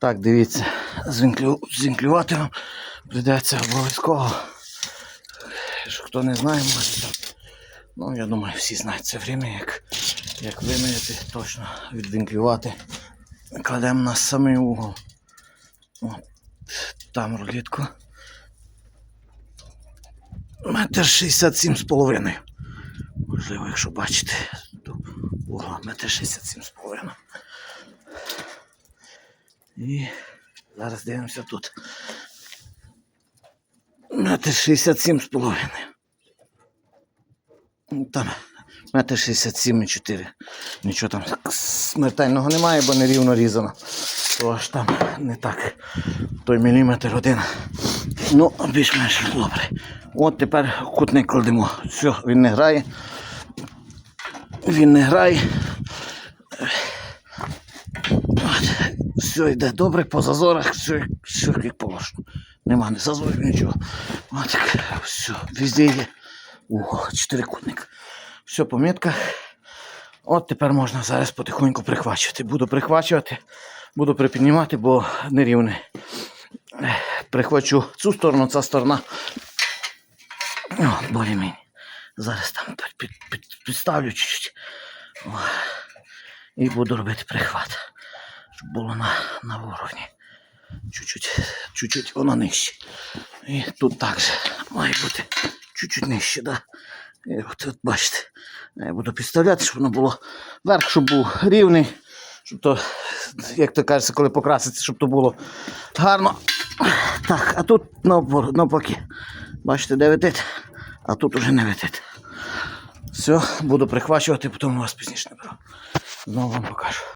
Так, дивіться, з, вінклю... з вінклюватором прийдеться обов'язково. Хто не знає, може. там, Ну, я думаю, всі знають це время, як, як виміряти, точно відвінклювати. Кладемо на самий угол. От, там рулетку. Метр шістдесят сім з половиною. Можливо, якщо бачите, то угла метр шістдесят сім з половиною. І зараз дивимося тут. Метр шістдесят сім з половиною. Ну, Там метр шістдесят сім і чотири. Нічого там смертельного немає, бо нерівно різано. Тож там не так. Той міліметр один. Ну, більш-менш добре. От тепер кутник кладемо. Все, він не грає. Він не грає. Все йде добре, по зазорах, все, все як положено. Нема ні зазорів, нічого. От все, везде йде. О, чотирикутник. Все по мітках. От тепер можна зараз потихоньку прихвачувати. Буду прихвачувати, буду припіднімати, бо нерівне. Прихвачу цю сторону, ця сторона. Болі мені. Зараз там під, під, під, підставлю чуть-чуть. І буду робити прихват. Щоб було на, на уровні. Чуть-чуть, чуть-чуть воно нижче. І тут також має бути чуть-чуть нижче, да? І от, от бачите, я буду підставляти, щоб воно було верх, щоб був рівний, щоб то, як то кажеться, коли покраситься, щоб то було гарно. Так, а тут навпаки. Бачите, де витить, а тут уже не витить. Все, буду прихвачувати, потім вас пізніше наберу. Знову вам покажу.